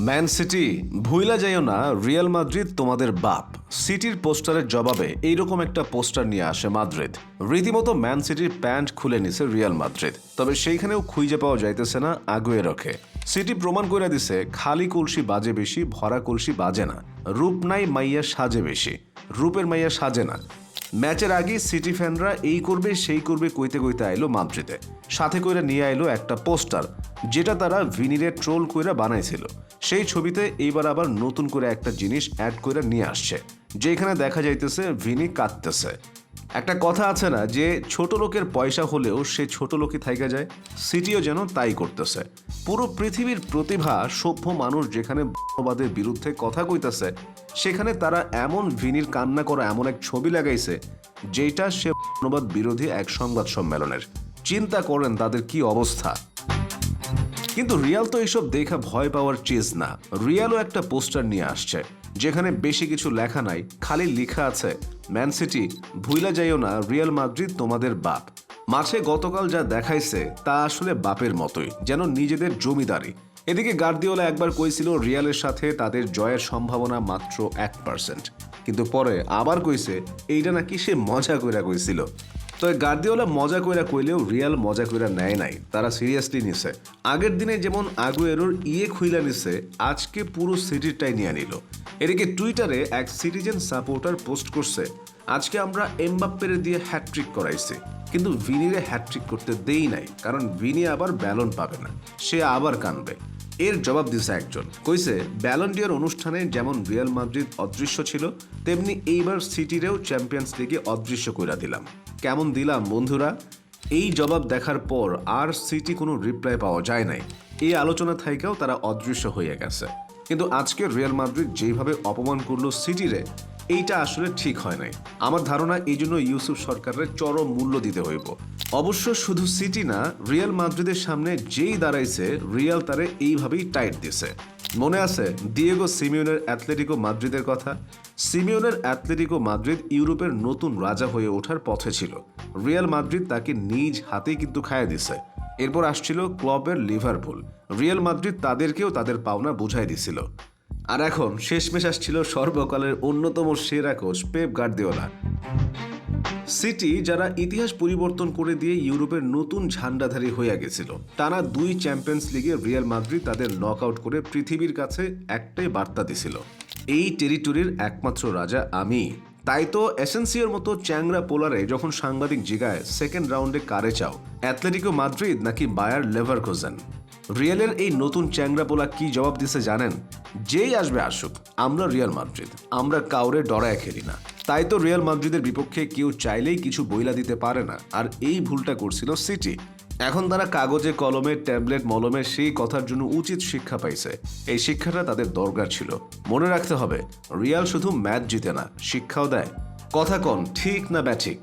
Man city, ভুইলা যাইও না, রিয়াল মাদ্রিদ তোমাদের বাপ। সিটির পোস্টারের জবাবে এইরকম একটা পোস্টার নিয়ে আসে মাদ্রিদ। রীতিমতো ম্যান সিটির প্যান্ট খুলে নিছে রিয়াল মাদ্রিদ। তবে সেইখানেও খুঁজে পাওয়া যাইতেছে না আগুয়ে রখে সিটি প্রমাণ করে দিছে, খালি কলসি বাজে বেশি, ভরা কলসি বাজে না। রূপ নাই মাইয়া সাজে বেশি। রূপের মাইয়া সাজে না। ম্যাচের আগে সিটি ফ্যানরা এই করবে, সেই করবে কইতে কইতে আইলো মাদ্রিদে। সাথে কইরা নিয়ে আইলো একটা পোস্টার, যেটা তারা ভিনিরে ট্রোল কইরা বানাইছিল। সেই ছবিতে এইবার আবার নতুন করে একটা জিনিস অ্যাড করে নিয়ে আসছে, যেখানে দেখা যাইতেছে ভিনি কাঁদতেছে। একটা কথা আছে না, যে ছোট লোকের পয়সা হলেও সে ছোট লোকই থাইকা যায়, সিটিও যেন তাই করতেছে। পুরো পৃথিবীর প্রতিভা সভ্য মানুষ যেখানে বর্ণবাদের বিরুদ্ধে কথা কইতাছে, সেখানে তারা এমন ভিনির কান্না করা এমন এক ছবি লাগাইছে যেটা সে বর্ণবাদ বিরোধী এক সংবাদ সম্মেলনের। চিন্তা করেন তাদের কি অবস্থা। কিন্তু রিয়াল তো এইসব দেখা ভয় পাওয়ার চিজ না। রিয়ালও একটা পোস্টার নিয়ে আসছে, যেখানে বেশি কিছু লেখা নাই, খালি লেখা আছে ম্যান সিটি, ভুইলা যাইও না, রিয়াল মাদ্রিদ তোমাদের বাপ। মাঠে গতকাল যা দেখাইছে, তা আসলে বাপের মতোই, যেন নিজেদের জমিদারি। এদিকে গার্দিওলা একবার কইছিল, রিয়ালের সাথে তাদের জয়ের সম্ভাবনা মাত্র এক পার্সেন্ট কিন্তু পরে আবার কইছে, এইটা নাকি সে মজা কইরা কইছিল। তবে গার্দিওলা মজা কইরা কইলেও রিয়াল মজা কইরা নেয় নাই, তারা সিরিয়াসলি নিছে। আগের দিনে যেমন আগুয়েরোর ইয়ে খুইলা নিছে, আজকে পুরো সিটিরটাই নিয়ে নিল। এদিকে টুইটারে এক সিটিজেন সাপোর্টার পোস্ট করছে, আজকে আমরা এমবাপ্পের দিয়ে হ্যাট্রিক করাইছি, কিন্তু ভিনিরে হ্যাট্রিক করতে দেই নাই, কারণ ভিনি আবার ব্যালন পাবে না, সে আবার কানবে। এর জবাব দিছে একজন, কইছে ব্যালন্ডিয়ার অনুষ্ঠানে যেমন রিয়াল মাদ্রিদ অদৃশ্য ছিল, তেমনি এইবার সিটিরেও চ্যাম্পিয়ন্স লিগে অদৃশ্য কইরা দিলাম। কেমন দিলাম, বন্ধুরা? এই জবাব দেখার পর আর সিটি কোনো রিপ্লাই পাওয়া যায় নাই। এই আলোচনা থাইকেও তারা অদৃশ্য হয়ে গেছে। কিন্তু আজকে রিয়াল মাদ্রিদ যেভাবে অপমান করল সিটিরে, এইটা আসলে ঠিক হয় নাই। আমার ধারণা এই জন্য ইউসুফ সরকারের চরম মূল্য দিতে হইব। অবশ্য শুধু সিটি না, রিয়াল মাদ্রিদের সামনে যেই দাঁড়াইছে, রিয়াল তারে এইভাবেই টাইট দিছে। মনে আছে দিয়েগো সিমিওনের অ্যাথলেটিকো মাদ্রিদের কথা? সিমিওনের অ্যাথলেটিকো মাদ্রিদ ইউরোপের নতুন রাজা হয়ে ওঠার পথে ছিল। রিয়াল মাদ্রিদ তাকে নিজ হাতেই কিন্তু খাইয়ে দিছে। এরপর আসছিল ক্লবের লিভারপুল। রিয়াল মাদ্রিদ তাদেরকেও তাদের পাওনা বুঝাই দিছিল। আর এখন শেষমেশ আসছিল সর্বকালের অন্যতম সেরা কোচ পেপ গার্দিওলা। সিটি যারা ইতিহাস পরিবর্তন করে দিয়ে ইউরোপের নতুন ঝান্ডাধারী হয়ে গেছিল টানা দুই চ্যাম্পিয়ন্স লিগে রিয়াল মাদ্রিদ তাদের নক আউট করে পৃথিবীর কাছে একটাই বার্তা দিছিল, এই টেরিটরির একমাত্র রাজা আমি তাই তো এসেন্সিয়ার মতো চ্যাংরা পোলারে যখন সাংবাদিক জিগায় সেকেন্ড রাউন্ডে কারে চাও অ্যাথলেটিকো মাদ্রিদ নাকি বায়ার লেভার রিয়ালের এই নতুন চ্যাংরা পোলা কি জবাব দিছে জানেন? যেই আসবে আসুক, আমরা রিয়াল মাদ্রিদ, আমরা কাউরে ডরায় খেলি না। তাই তো রিয়াল মাদ্রিদের বিপক্ষে কেউ চাইলেই কিছু বইলা দিতে পারে না, আর এই ভুলটা করছিল সিটি। এখন তারা কাগজে, কলমে, ট্যাবলেট, মলমে সেই কথার জন্য উচিত শিক্ষা পাইছে। এই শিক্ষাটা তাদের দরকার ছিল। মনে রাখতে হবে, রিয়াল শুধু ম্যাচ জিতে না, শিক্ষাও দেয়। কথা কন, ঠিক না ব্যাঠিক?